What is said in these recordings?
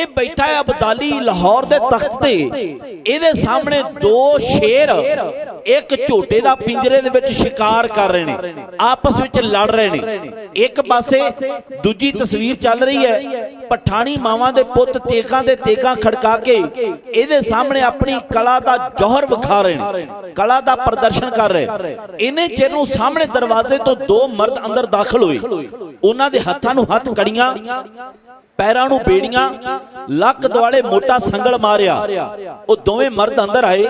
ਇਹ ਬੈਠਾ ਹੈ ਅਬਦਾਲੀ ਲਾਹੌਰ ਦੇ ਤਖਤ। ਤੇ ਇਹਦੇ ਸਾਹਮਣੇ ਦੋ ਸ਼ੇਰ ਇੱਕ ਝੋਟੇ ਦਾ ਪਿੰਜਰੇ ਦੇ ਵਿੱਚ ਸ਼ਿਕਾਰ ਕਰ ਰਹੇ ਨੇ। ਆਪਸ ਵਿੱਚ ਲੜ ਰਹੇ ਨੇ। ਇੱਕ ਪਾਸੇ ਦੂਜੀ ਤਸਵੀਰ ਚੱਲ ਰਹੀ ਹੈ। ਪਠਾਣੀ ਮਾਵਾਂ ਦੇ ਪੁੱਤ ਤੇਕਾਂ ਦੇ ਤੇਕਾਂ ਖੜਕਾ ਕੇ ਇਹਦੇ ਸਾਹਮਣੇ ਆਪਣੀ ਕਲਾ ਦਾ ਜੌਹਰ ਵਿਖਾ ਰਹੇ ਨੇ, ਕਲਾ ਦਾ ਪ੍ਰਦਰਸ਼ਨ ਕਰ ਰਹੇ। ਇਹਨੇ ਚਿਰ ਨੂੰ ਸਾਹਮਣੇ ਦਰਵਾਜ਼ੇ ਤੋਂ ਦੋ ਮਰਦ ਅੰਦਰ ਦਾਖਲ ਹੋਏ। ਉਹਨਾਂ ਦੇ ਹੱਥਾਂ ਨੂੰ ਹੱਥ ਕੜੀਆਂ, ਪੈਰਾਂ ਨੂੰ ਬੇੜੀਆਂ, ਲੱਕ ਦੁਆਲੇ ਮੋਟਾ ਸੰਗਲ ਮਾਰਿਆ। ਉਹ ਦੋਵੇਂ ਮਰਦ ਅੰਦਰ ਆਏ।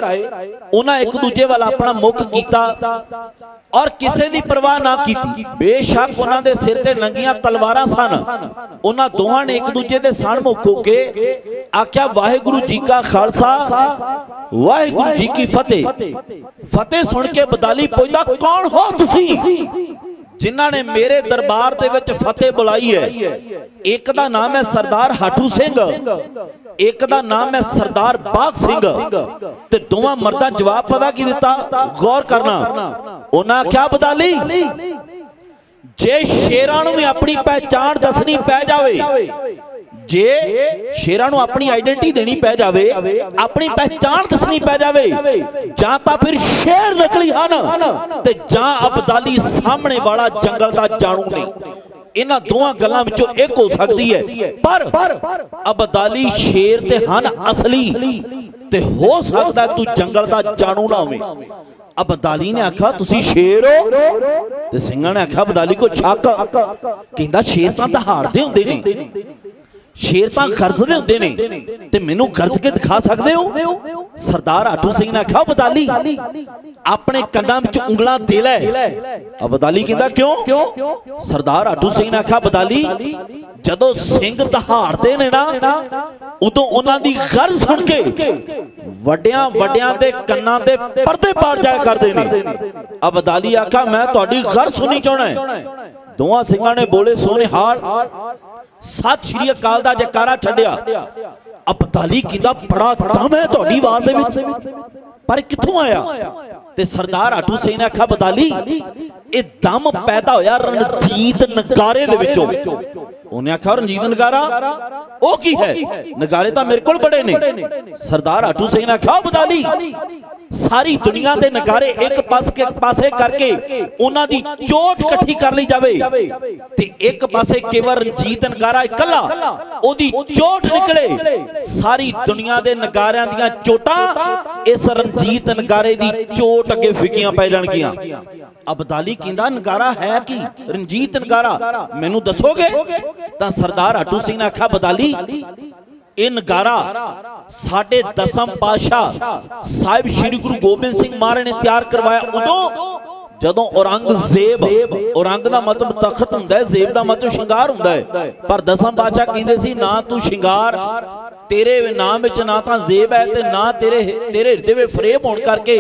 ਉਹਨਾਂ ਇੱਕ ਦੂਜੇ ਵੱਲ ਆਪਣਾ ਮੁਖ ਕੀਤਾ ਔਰ ਕਿਸੇ ਦੀ ਪਰਵਾਹ ਨਾ ਕੀਤੀ। ਬੇਸ਼ੱਕ ਉਹਨਾਂ ਦੇ ਸਿਰ ਤੇ ਨੰਗੀਆਂ ਤਲਵਾਰਾਂ ਸਨ। ਉਹਨਾਂ ਦੋਹਾਂ ਨੇ ਇੱਕ ਦੂਜੇ ਦੇ ਸਨਮੁਖ ਹੋ ਕੇ ਆਖਿਆ, ਵਾਹਿਗੁਰੂ ਜੀ ਕਾ ਖਾਲਸਾ, ਵਾਹਿਗੁਰੂ ਜੀ ਕੀ ਫਤਿਹ। ਫਤਿਹ ਸੁਣ ਕੇ ਬਦਾਲੀ ਪੁੱਛਦਾ, ਕੌਣ ਹੋ ਤੁਸੀਂ? ਜਿਨ੍ਹਾਂ ਨੇ ਮੇਰੇ ਦਰਬਾਰ ਦੇ ਵਿੱਚ ਫਤਿਹ ਬੁਲਾਈ ਹੈ। ਇੱਕ ਦਾ ਨਾਮ ਹੈ ਸਰਦਾਰ ਹਾਟੂ ਸਿੰਘ, ਇੱਕ ਦਾ ਨਾਮ ਹੈ ਸਰਦਾਰ ਬਾਗ ਸਿੰਘ। ਤੇ ਦੋਵਾਂ ਮਰਦਾਂ ਜਵਾਬ ਪਤਾ ਕੀ ਦਿੱਤਾ? ਗੌਰ ਕਰਨਾ। ਉਹਨਾਂ ਆਖਿਆ, ਬਦਾਲੀ ਜੇ ਸ਼ੇਰਾਂ ਨੂੰ ਵੀ ਆਪਣੀ ਪਹਿਚਾਣ ਦੱਸਣੀ ਪੈ ਜਾਵੇ, ਜੇ ਸ਼ੇਰਾਂ ਨੂੰ ਆਪਣੀ ਆਇਡੈਂਟੀ ਦੇਣੀ ਪੈ ਜਾਵੇ, ਆਪਣੀ ਪਹਿਚਾਣ ਦੱਸਣੀ ਪੈ ਜਾਵੇ, ਜਾਂ ਤਾਂ ਫਿਰ ਸ਼ੇਰ ਨਕਲੀ ਹਨ ਤੇ ਜਾਂ ਅਬਦਾਲੀ ਸਾਹਮਣੇ ਵਾਲਾ ਜੰਗਲ ਦਾ ਜਾਣੂ ਨਹੀਂ ਇਹਨਾਂ ਦੋਹਾਂ ਗੱਲਾਂ ਵਿੱਚੋਂ ਇੱਕ ਹੋ ਸਕਦੀ ਹੈ, ਪਰ ਅਬਦਾਲੀ ਸ਼ੇਰ ਤੇ ਹਨ ਅਸਲੀ ਤੇ ਹੋ ਸਕਦਾ ਤੂੰ ਜੰਗਲ ਦਾ ਜਾਣੂ ਨਾ ਹੋਵੇਂ। ਅਬਦਾਲੀ ਨੇ ਆਖਿਆ ਤੁਸੀਂ ਸ਼ੇਰ? ਹੋ ਤੇ ਸਿੰਘਾਂ ਨੇ ਆਖਿਆ ਅਬਦਾਲੀ ਕੋ ਛੱਕ। ਕਹਿੰਦਾ ਸ਼ੇਰ ਤਾਂ ਦਹਾੜਦੇ ਹੁੰਦੇ ਨੇ। ਸ਼ੇਰ ਤਾਂ ਗਰਜਦੇ ਹੁੰਦੇ ਨੇ। ਤੇ ਮੈਨੂੰ ਗਰਜ ਕੇ ਦਿਖਾ ਸਕਦੇ ਹੋ? ਸਰਦਾਰ ਆਟੂ ਸਿੰਘ ਨੇ ਆਖਿਆ ਬਦਾਲੀ ਆਪਣੇ ਕੰਨਾਂ ਵਿੱਚ ਉਂਗਲਾਂ ਦੇ ਲੈ। ਅਬਦਾਲੀ ਕਹਿੰਦਾ ਕਿਉਂ? ਸਰਦਾਰ ਆਟੂ ਸਿੰਘ ਨੇ ਆਖਿਆ ਬਦਾਲੀ ਜਦੋਂ ਸਿੰਘ ਦਹਾੜਦੇ ਨੇ ਨਾ ਉਦੋਂ ਉਹਨਾਂ ਦੀ ਗਰਜ ਸੁਣ ਕੇ ਵੱਡਿਆਂ ਵੱਡਿਆਂ ਦੇ ਕੰਨਾਂ ਤੇ ਪਰਦੇ ਪਾੜ ਜਾਇਆ ਕਰਦੇ ਨੇ। ਅਬਦਾਲੀ ਆਖਿਆ ਮੈਂ ਤੁਹਾਡੀ ਗਰਜ ਸੁਣੀ ਚਾਹਣਾ ਦੋਵਾਂ ਸਿੰਘਾਂ ਨੇ ਬੋਲੇ ਸੋਨਿਹਾਲ ਸਤਿ ਸ਼੍ਰੀ ਅਕਾਲ ਦਾ ਜੈਕਾਰਾ ਛੱਡਿਆ। ਅਬਦਾਲੀ ਕਹਿੰਦਾ ਬੜਾ ਦਮ ਹੈ ਤੁਹਾਡੀ ਆਵਾਜ਼ ਦੇ ਵਿੱਚ। ਪਰ ਕਿੱਥੋਂ ਆਇਆ? ਤੇ ਸਰਦਾਰ ਆਟੂ ਸਿੰਘ ਨੇ ਆਖਿਆ ਬਦਾਲੀ ਇਹ ਦਮ ਪੈਦਾ ਹੋਇਆ ਰਣਜੀਤ ਨਗਾਰੇ ਦੇ ਵਿੱਚੋਂ। ਉਹਨੇ ਆਖਿਆ, ਰਣਜੀਤ ਨਗਾਰਾ, ਉਹ ਕੀ ਹੈ? ਨਗਾਰੇ ਤਾਂ ਮੇਰੇ ਕੋਲ ਬੜੇ ਨੇ। ਸਰਦਾਰ ਆਟੂ ਸਿੰਘ ਨੇ ਆਖਿਆ ਬਦਾਲੀ ਸਾਰੀ ਦੁਨੀਆ ਦੇ ਨਗਾਰੇ ਇੱਕ ਪਾਸ ਪਾਸੇ ਕਰਕੇ ਉਹਨਾਂ ਦੀ ਚੋਟ ਇਕੱਠੀ ਕਰ ਲਈ ਜਾਵੇ। ਤੇ ਇੱਕ ਪਾਸੇ ਕੇਵਲ ਰਣਜੀਤ ਨਗਾਰਾ ਇਕੱਲਾ, ਉਹਦੀ ਚੋਟ ਨਿਕਲੇ। ਸਾਰੀ ਦੁਨੀਆ ਦੇ ਨਗਾਰਿਆਂ ਦੀਆਂ ਚੋਟਾਂ ਇਸ ਰਣਜੀਤ ਨਗਾਰੇ ਦੀ ਚੋਟ ਅੱਗੇ ਫਿੱਕੀਆਂ ਪੈ ਜਾਣਗੀਆਂ। ਅਬਦਾਲੀ ਕਹਿੰਦਾ, ਨਗਾਰਾ ਹੈ ਕੀ? ਰਣਜੀਤ ਨਗਾਰਾ, ਮੈਨੂੰ ਦੱਸੋਗੇ? ਤਾਂ ਸਰਦਾਰ ਆਟੂ ਸਿੰਘ ਨੇ ਆਖਿਆ ਬਦਾਲੀ ਇਹ ਨਗਾਰਾ ਸਾਡੇ ਦਸਮ ਪਾਸ਼ਾ ਸਾਹਿਬ ਸ੍ਰੀ ਗੁਰੂ ਗੋਬਿੰਦ ਸਿੰਘ ਮਹਾਰਾਜ ਨੇ ਤਿਆਰ ਕਰਵਾਇਆ। ਉਦੋਂ ਜਦੋਂ ਔਰੰਗਜ਼ੇਬ ਔਰੰਗ ਦਾ ਮਤਲਬ ਤਖਤ ਹੁੰਦਾ ਹੈ, ਜ਼ੇਬ ਦਾ ਮਤਲਬ ਸ਼ਿੰਗਾਰ ਹੁੰਦਾ ਹੈ। ਪਰ ਦਸਮ ਪਾਸ਼ਾ ਕਹਿੰਦੇ ਸੀ, ਨਾ ਤੂੰ ਸ਼ਿੰਗਾਰ ਤੇਰੇ ਨਾਮ ਵਿੱਚ ਨਾ ਤਾਂ ਜ਼ੇਬ ਹੈ ਤੇ ਨਾ ਤੇਰੇ ਤੇਰੇ ਹਿਰਦੇ ਵਿੱਚ ਫਰੇਬ ਹੋਣ ਕਰਕੇ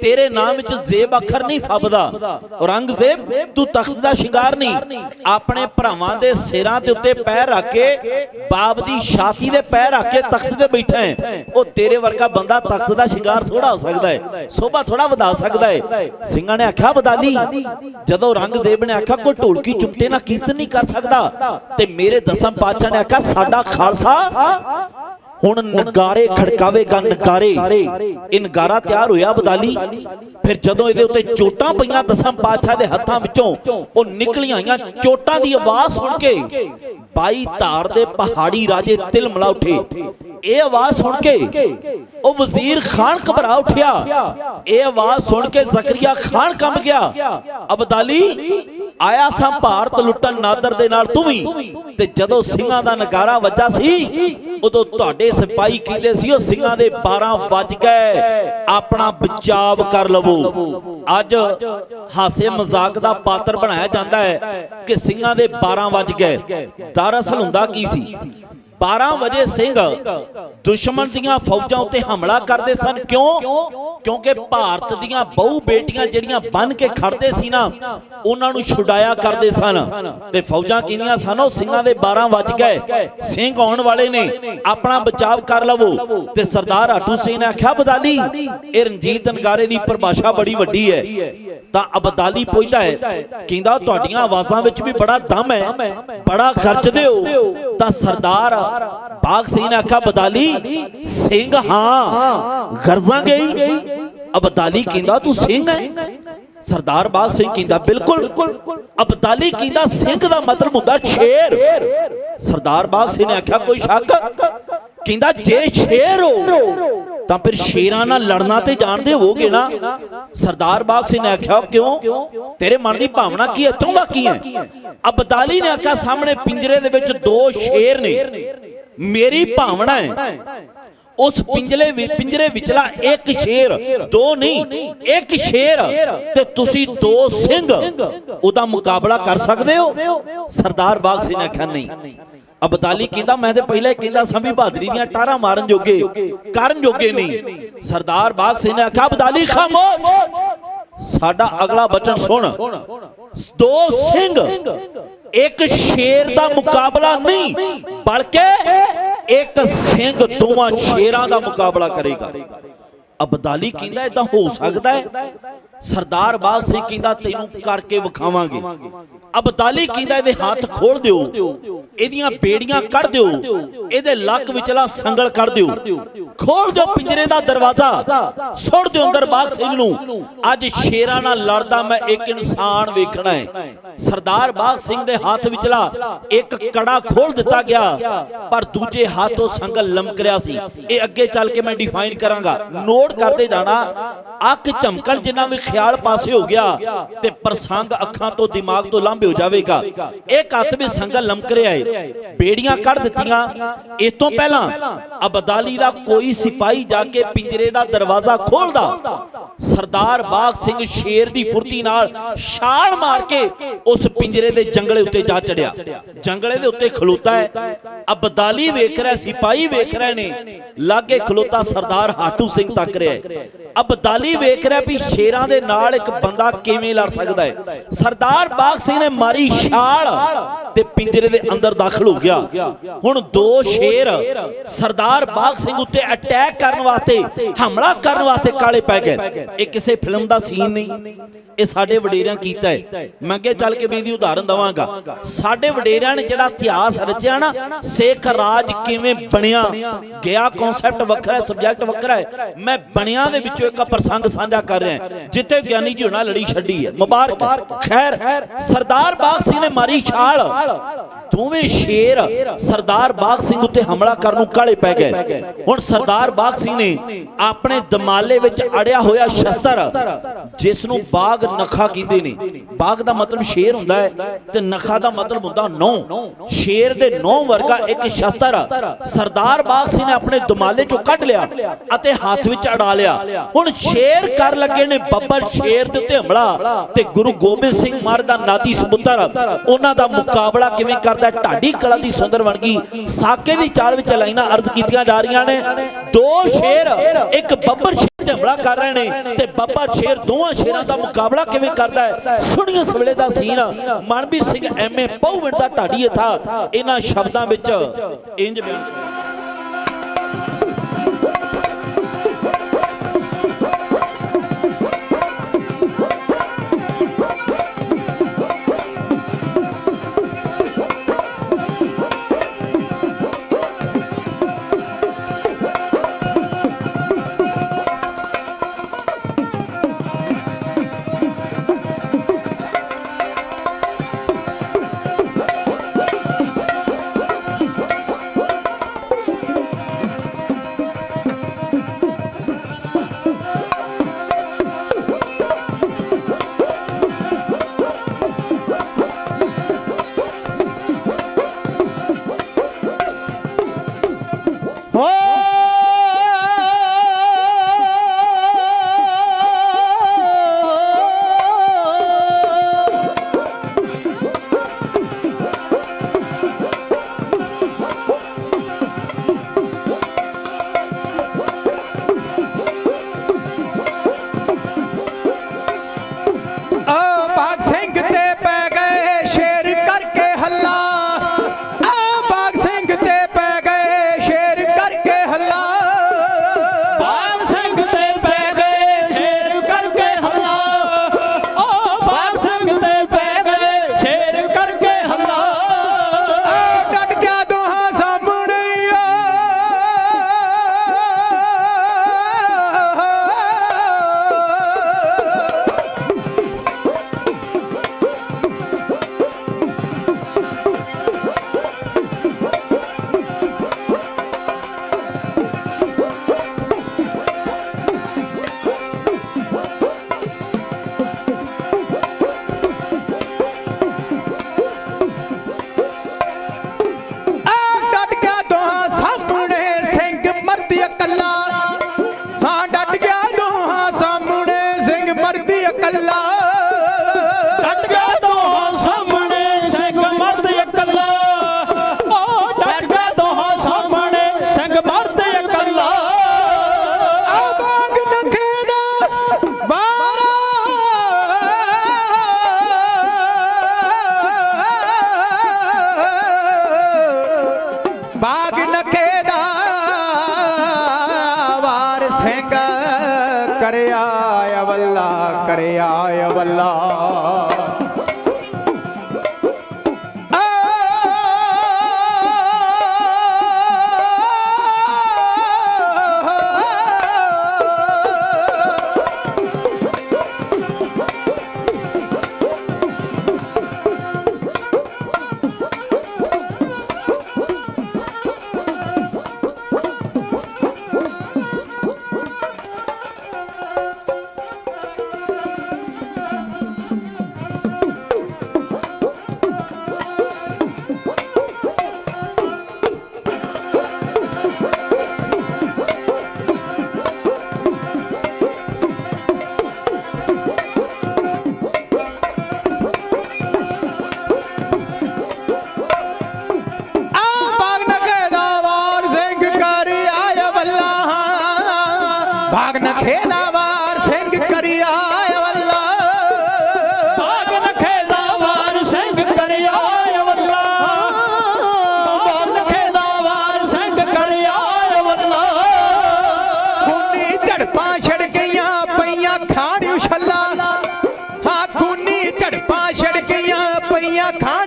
ਤੇਰੇ ਨਾਮ ਵਿੱਚ ਜ਼ੇਬ ਅੱਖਰ ਨਹੀਂ ਫੱਬਦਾ। ਔਰੰਗਜ਼ੇਬ, ਤੂੰ ਤਖਤ ਦਾ ਸ਼ਿੰਗਾਰ ਨਹੀਂ। ਆਪਣੇ ਭਰਾਵਾਂ ਦੇ ਸਿਰਾਂ ਦੇ ਉੱਤੇ ਪੈਰ ਰੱਖ ਕੇ, ਬਾਪ ਦੀ ਛਾਤੀ ਦੇ ਪੈਰ ਰੱਖ ਕੇ ਤਖਤ ਤੇ ਬੈਠਾ ਹੈ। ਉਹ ਤੇਰੇ ਵਰਗਾ ਬੰਦਾ ਤਖਤ ਦਾ ਸ਼ਿੰਗਾਰ ਥੋੜਾ ਹੋ ਸਕਦਾ ਹੈ। ਸੋਭਾ ਥੋੜਾ ਵਧਾ ਸਕਦਾ ਹੈ। ਸਿੰਘਾਂ ਨੇ ਆਖਿਆ ਬਦਾਲੀ ਜਦੋਂ ਔਰੰਗਜ਼ੇਬ ਨੇ ਆਖਿਆ, ਕੋਈ ਢੋਲਕੀ ਚੁੰਮਤੇ ਨਾਲ ਕੀਰਤਨ ਨਹੀਂ ਕਰ ਸਕਦਾ, ਤੇ ਮੇਰੇ ਦਸਮ ਪਾਤਸ਼ਾਹ ਨੇ ਆਖਿਆ, ਸਾਡਾ ਖਾਲਸਾ ਹੁਣ ਨਗਾਰੇ ਖੜਕਾਵੇਗਾ ਨਗਾਰੇ। ਇਹ ਨਗਾਰਾ ਤਿਆਰ ਹੋਇਆ ਬਦਾਲੀ ਫਿਰ ਜਦੋਂ ਇਹਦੇ ਉੱਤੇ ਚੋਟਾਂ ਪਈਆਂ ਦਸਮ ਪਾਤਸ਼ਾਹ ਦੇ ਹੱਥਾਂ ਵਿੱਚੋਂ, ਉਹ ਨਿਕਲੀਆਂ ਆਈਆਂ ਚੋਟਾਂ ਦੀ ਆਵਾਜ਼ ਸੁਣ ਕੇ ਬਾਈ ਧਾਰ ਦੇ ਪਹਾੜੀ ਰਾਜੇ ਤਿਲ ਉੱਠੇ। ਇਹ ਆਵਾਜ਼ ਸੁਣ ਕੇ ਉਹ ਵਜ਼ੀਰ ਖਾਨ ਘਬਰਾ ਉੱਠਿਆ। ਇਹ ਆਵਾਜ਼ ਸੁਣ ਕੇ ਜ਼ਕਰੀਆ ਖਾਨ ਕੰਬ ਗਿਆ। ਅਬਦਾਲੀ, ਆਇਆ ਸਾਂ ਭਾਰਤ ਲੁੱਟਣ ਨਾਦਰ ਦੇ ਨਾਲ ਤੂੰ ਵੀ। ਤੇ ਜਦੋਂ ਸਿੰਘਾਂ ਦਾ ਨਗਾਰਾ ਵੱਜਾ ਸੀ ਉਦੋਂ ਤੁਹਾਡੇ ਸਿਪਾਹੀ ਕਹਿੰਦੇ ਸੀ, ਉਹ ਸਿੰਘਾਂ ਦੇ 12 ਵੱਜ ਗਏ। ਆਪਣਾ ਬਚਾਵ ਕਰ ਲਵੋ। ਅੱਜ ਹਾਸੇ ਮਜ਼ਾਕ ਦਾ ਪਾਤਰ ਬਣਾਇਆ ਜਾਂਦਾ ਹੈ ਕਿ ਸਿੰਘਾਂ ਦੇ 12 ਵੱਜ ਗਏ। ਦਰਅਸਲ ਹੁੰਦਾ ਕੀ ਸੀ? 12 ਵਜੇ ਸਿੰਘ ਦੁਸ਼ਮਣ ਦੀਆਂ ਫੌਜਾਂ ਉੱਤੇ ਹਮਲਾ ਕਰਦੇ ਸਨ। ਕਿਉਂ? ਕਿਉਂਕਿ ਭਾਰਤ ਦੀਆਂ ਬਹੁ ਬੇਟੀਆਂ ਜਿਹੜੀਆਂ ਬੰਨ ਕੇ ਖੜਦੇ ਸੀ ਨਾ, ਉਹਨਾਂ ਨੂੰ ਛੁਡਾਇਆ ਕਰਦੇ ਸਨ। ਤੇ ਫੌਜਾਂ ਕਹਿੰਦੀਆਂ ਸਨ? ਉਹ ਸਿੰਘਾਂ ਦੇ 12 ਵੱਜ ਗਏ। ਸਿੰਘ ਆਉਣ ਵਾਲੇ ਨੇ, ਆਪਣਾ ਬਚਾਅ ਕਰ ਲਵੋ। ਤੇ ਸਰਦਾਰ ਆਟੂ ਸਿੰਘ ਨੇ ਆਖਿਆ ਬਦਾਲੀ ਇਹ ਰਣਜੀਤ ਨਗਾਰੇ ਦੀ ਪਰਿਭਾਸ਼ਾ ਬੜੀ ਵੱਡੀ ਹੈ। ਤਾਂ ਅਬਦਾਲੀ ਪੁੱਛਦਾ ਹੈ, ਕਹਿੰਦਾ, ਤੁਹਾਡੀਆਂ ਆਵਾਜ਼ਾਂ ਵਿੱਚ ਵੀ ਬੜਾ ਦਮ ਹੈ, ਬੜਾ ਖਰਚਦੇ ਹੋ ਤਾਂ ਸਰਦਾਰ ਬਾਗ ਸਿੰਘ ਨੇ ਆਖਿਆ ਬਦਾਲੀ ਸਿੰਘ ਹਾਂ ਗਰਜ਼ਾਂ ਗਈ ਅਬਦਾਲੀ ਕਹਿੰਦਾ, ਤੂੰ ਸਿੰਘ ਹੈ? ਸਰਦਾਰ ਬਾਗ ਸਿੰਘ ਕਹਿੰਦਾ, ਬਿਲਕੁਲ। ਅਬਦਾਲੀ ਕਹਿੰਦਾ, ਸਿੰਘ ਦਾ ਮਤਲਬ ਹੁੰਦਾ ਸ਼ੇਰ। ਸਰਦਾਰ ਬਾਗ ਸਿੰਘ ਨੇ ਆਖਿਆ, ਕੋਈ ਸ਼ੱਕ? ਕਹਿੰਦਾ ਜੇ ਸ਼ੇਰ ਹੋ, ਤਾਂ ਫਿਰ ਸ਼ੇਰਾਂ ਨਾਲ ਲੜਨਾ ਤੇ ਜਾਣਦੇ ਹੋਗੇ ਨਾ। ਸਰਦਾਰ ਬਾਗ ਸਿੰਘ ਨੇ ਆਖਿਆ, ਕਿਉਂ? ਤੇਰੇ ਮਨ ਦੀ ਭਾਵਨਾ ਕੀ ਹੈ? ਚਾਹੁੰਦਾ ਕੀ ਹੈ? ਅਬਦਾਲੀ ਨੇ ਆਖਿਆ, ਸਾਹਮਣੇ ਪਿੰਜਰੇ ਦੇ ਵਿੱਚ ਦੋ ਸ਼ੇਰ ਨੇ। ਮੇਰੀ ਭਾਵਨਾ ਹੈ, ਉਸ ਪਿੰਜਲੇ ਵਿੱਚ ਪਿੰਜਰੇ ਵਿਚਲਾ ਇੱਕ ਸ਼ੇਰ, ਦੋ ਨਹੀਂ, ਇੱਕ ਸ਼ੇਰ ਤੇ ਤੁਸੀਂ ਦੋ ਸਿੰਘ। ਉਹਦਾ ਮੁਕਾਬਲਾ ਕਰ ਸਕਦੇ ਹੋ? ਸਰਦਾਰ ਬਾਗ ਸਿੰਘ ਨੇ ਆਖਿਆ, ਨਹੀਂ। ਅਬਦਾਲੀ ਕਹਿੰਦਾ ਮੈਂ ਤੇ ਪਹਿਲਾਂ ਕਹਿੰਦਾ ਸਾਂ ਵੀ ਬਹਾਦਰੀ ਦੀਆਂ ਟਾਰਾਂ ਮਾਰਨ ਜੋਗੇ। ਕਰਨ ਜੋਗੇ ਨਹੀਂ। ਸਰਦਾਰ ਬਾਗ ਸਿੰਘ ਨੇ ਆਖਿਆ ਅਬਦਾਲੀ ਖਾਮੋਸ਼ ਸਾਡਾ ਅਗਲਾ ਬਚਨ ਸੁਣ। ਦੋ ਸਿੰਘ। ਇੱਕ ਸ਼ੇਰ ਦਾ ਮੁਕਾਬਲਾ ਨਹੀਂ ਬਲਕਿ ਇੱਕ ਸਿੰਘ ਦੋਵਾਂ ਸ਼ੇਰਾਂ ਦਾ ਮੁਕਾਬਲਾ ਕਰੇਗਾ। ਅਬਦਾਲੀ ਕਹਿੰਦਾ ਇਦਾਂ ਹੋ ਸਕਦਾ ਹੈ? ਸਰਦਾਰ ਬਾਗ ਸਿੰਘ ਕਹਿੰਦਾ ਤੈਨੂੰ ਕਰਕੇ ਵਿਖਾਵਾਂਗੇ। ਅਬਦਾਲੀ ਕਹਿੰਦਾ ਇਹਦੇ ਹੱਥ ਖੋਲ ਦਿਓ। ਇਹਦੀਆਂ ਬੇੜੀਆਂ ਕੱਢ ਦਿਓ। ਇਹਦੇ ਲੱਕ ਵਿਚਲਾ ਸੰਗਲ ਕੱਢ ਦਿਓ। ਖੋਲ ਦਿਓ ਪਿੰਜਰੇ ਦਾ ਦਰਵਾਜ਼ਾ। ਸੁੱਟ ਦਿਓ ਅੰਦਰ ਬਾਗ ਸਿੰਘ ਨੂੰ। ਅੱਜ ਸ਼ੇਰਾਂ ਨਾਲ ਲੜਦਾ ਮੈਂ ਇੱਕ ਇਨਸਾਨ ਵੇਖਣਾ ਹੈ। ਸਰਦਾਰ ਬਾਗ ਸਿੰਘ ਦੇ ਹੱਥ ਵਿਚਲਾ ਇੱਕ ਕੜਾ ਖੋਲ ਦਿੱਤਾ ਗਿਆ। ਪਰ ਦੂਜੇ ਹੱਥ ਸੰਗਲ ਲਮਕ ਰਿਹਾ ਸੀ। ਇਹ ਅੱਗੇ ਚੱਲ ਕੇ ਮੈਂ ਡਿਫਾਈਨ ਕਰਾਂਗਾ। ਨੋਟ ਕਰਦੇ ਜਾਣਾ ਅੱਖ ਝਮਕਣ ਜਿੰਨਾ ਵੀ ਖਿਆਲ ਪਾਸੇ ਹੋ ਗਿਆ ਤੇ ਪ੍ਰਸੰਗ ਅੱਖਾਂ ਤੋਂ ਦਿਮਾਗ ਤੋਂ ਲਾਂਭੇ ਹੋ ਜਾਵੇਗਾ। ਇੱਕ ਹੱਥ ਵਿੱਚ ਸੰਗਲ ਲਮਕ ਰਿਹਾ ਹੈ। ਬੇੜੀਆਂ ਕੱਢ ਦਿੱਤੀਆਂ। ਇਸ ਤੋਂ ਪਹਿਲਾਂ ਅਬਦਾਲੀ ਦਾ ਕੋਈ ਸਿਪਾਹੀ ਜਾ ਕੇ ਪਿੰਜਰੇ ਦਾ ਦਰਵਾਜ਼ਾ ਖੋਲਦਾ ਸਰਦਾਰ ਬਾਗ ਸਿੰਘ ਸ਼ੇਰ ਦੀ ਫੁਰਤੀ ਨਾਲ ਛਾਲ ਮਾਰ ਕੇ ਉਸ ਪਿੰਜਰੇ ਦੇ ਜੰਗਲੇ ਉੱਤੇ ਜਾ ਚੜਿਆ। ਜੰਗਲੇ ਦੇ ਉੱਤੇ ਖਲੋਤਾ ਹੈ। ਅਬਦਾਲੀ ਵੇਖ ਰਿਹਾ ਸਿਪਾਹੀ ਵੇਖ ਰਹੇ ਨੇ। ਲਾਗੇ ਖਲੋਤਾ ਸਰਦਾਰ ਹਾਟੂ ਸਿੰਘ ਤੱਕ ਰਿਹਾ ਹੈ। ਅਬਦਾਲੀ ਵੇਖ ਰਿਹਾ ਵੀ ਸ਼ੇਰਾਂ ਦੇ ਨਾਲ ਇੱਕ ਬੰਦਾ ਕਿਵੇਂ ਲੜ ਸਕਦਾ ਹੈ? ਸਰਦਾਰ ਬਾਗ ਸਿੰਘ ਨੇ ਮਾਰੀ ਛਾਲ ਤੇ ਪਿੰਜਰੇ ਦੇ ਅੰਦਰ ਦਾਖਲ ਹੋ ਗਿਆ। ਹੁਣ ਦੋ ਸ਼ੇਰ ਸਰਦਾਰ ਬਾਗ ਸਿੰਘ ਉੱਤੇ ਅਟੈਕ ਕਰਨ ਵਾਸਤੇ, ਹਮਲਾ ਕਰਨ ਵਾਸਤੇ ਕਾਲੇ ਪੈ ਗਏ। ਇਹ ਕਿਸੇ ਫਿਲਮ ਦਾ ਸੀਨ ਨਹੀਂ। ਇਹ ਸਾਡੇ ਵਡੇਰਿਆਂ ਕੀਤਾ ਹੈ। ਮੈਂ ਅੱਗੇ ਚੱਲ ਕੇ ਵੀ ਇਹਦੀ ਉਦਾਹਰਨ ਦਵਾਂਗਾ। ਸਾਡੇ ਵਡੇਰਿਆਂ ਨੇ ਜਿਹੜਾ ਇਤਿਹਾਸ ਰਚਿਆ ਨਾ, ਸਿੱਖ ਰਾਜ ਕਿਵੇਂ ਬਣਿਆ? ਗਿਆ ਕਨਸੈਪਟ ਵੱਖਰਾ ਹੈ ਸਬਜੈਕਟ ਵੱਖਰਾ ਹੈ। ਮੈਂ ਬਣਿਆ ਦੇ ਵਿੱਚੋਂ ਇੱਕ ਪ੍ਰਸੰਗ ਸਾਂਝਾ ਕਰ ਰਿਹਾ ਜਿੱਥੇ ਗਿਆਨੀ ਜੀ ਹੁਣਾਂ ਲੜੀ ਛੱਡੀ ਹੈ। ਮੁਬਾਰਕ ਖੈਰ, ਸਰਦਾਰ ਬਾਗ ਸਿੰਘ ਨੇ ਮਾਰੀ ਛਾਲ। ਦੋਵੇਂ ਸ਼ੇਰ ਸਰਦਾਰ ਬਾਗ ਸਿੰਘ ਉੱਤੇ ਹਮਲਾ ਕਰਨ ਨੂੰ ਕਾਲੇ ਪੈ ਗਏ। ਹੁਣ ਸਰਦਾਰ ਬਾਗ ਸਿੰਘ ਨੇ ਆਪਣੇ ਦਮਾਲੇ ਵਿੱਚ ਅੜਿਆ ਹੋਇਆ ਸ਼ਸਤਰ ਜਿਸ ਨੂੰ ਬਾਗ ਨਖਾ ਕਹਿੰਦੇ ਨੇ। ਬਾਗ ਦਾ ਮਤਲਬ ਸ਼ੇਰ ਹੁੰਦਾ ਹੈ ਤੇ ਨਖਾ ਦਾ ਮਤਲਬ ਹੁੰਦਾ ਨੌ ਸ਼ੇਰ ਦੇ ਨੌ ਵਰਗਾ ਇੱਕ ਸ਼ਸਤਰ ਸਰਦਾਰ ਬਾਗ ਸਿੰਘ ਨੇ ਆਪਣੇ ਦਮਾਲੇ ਚੋਂ ਕੱਢ ਲਿਆ ਅਤੇ ਹੱਥ ਵਿੱਚ ਅੜਾ ਲਿਆ। ਹੁਣ ਸ਼ੇਰ ਕਰ ਲੱਗੇ ਨੇ ਬੱਬਰ ਸ਼ੇਰ ਦੇ ਉੱਤੇ ਹਮਲਾ ਤੇ ਗੁਰੂ ਗੋਬਿੰਦ ਸਿੰਘ ਮਹਾਰਾਜ ਦਾ ਨਾਤੀ ਸਪੁੱਤਰ। ਉਹਨਾਂ ਦਾ ਮੁਕਾਬਲਾ ਕਿਵੇਂ ਕਰਦਾ ਢਾਡੀ ਕਲਾ ਦੀ ਸੁੰਦਰ ਵਣਗੀ ਗਈ ਸਾਕੇ ਦੀ ਚਾਲ ਵਿੱਚ ਲਾਈਨਾਂ ਅਰਜ਼ ਕੀਤੀਆਂ ਜਾ ਰਹੀਆਂ ਨੇ? ਦੋ ਸ਼ੇਰ, ਇੱਕ ਬੱਬਰ ਸ਼ੇਰ ਤੇ ਹਮਲਾ ਕਰ ਰਹੇ ਨੇ ਤੇ ਬੱਬਰ ਸ਼ੇਰ ਦੋਵਾਂ ਸ਼ੇਰਾਂ ਦਾ ਮੁਕਾਬਲਾ ਕਿਵੇਂ ਕਰਦਾ ਹੈ? ਸੁਣੀਆਂ ਇਸ ਵੇਲੇ ਦਾ ਸੀਨ, ਮਨਵੀਰ ਸਿੰਘ ਐਮਏ ਪਉਵਿੰਡ ਦਾ ਢਾਡੀ ਥਾ ਇਹਨਾਂ ਸ਼ਬਦਾਂ ਵਿੱਚ ਇੰਜ ਬਿਆਨ ਕਰਿਆ ਅਵੱਲਾ ਕਰਿਆ ਅਵੱਲਾ ਬਾਗ ਨਖੇ ਦਾ ਵਾਰ ਸਿੰਘ ਕਰਿਆ ਵੱਲਾ। ਬਾਗ ਨਖੇ ਦਾ ਵਾਰ ਸਿੰਘ ਕਰਿਆ ਵੱਲਾ। ਬਾਗ ਨਖੇ ਦਾ ਵਾਰ ਸਿੰਘ ਕਰਿਆ ਵੱਲਾ। ਖੂਨੀ ਝੜਪਾਂ ਛੜ ਗਈਆਂ ਪਈਆਂ ਖਾੜਿਓ ਛੱਲਾ ਹਾ ਖੂਨੀ ਝੜਪਾਂ ਛੜ ਗਈਆਂ ਪਈਆਂ ਖਾੜ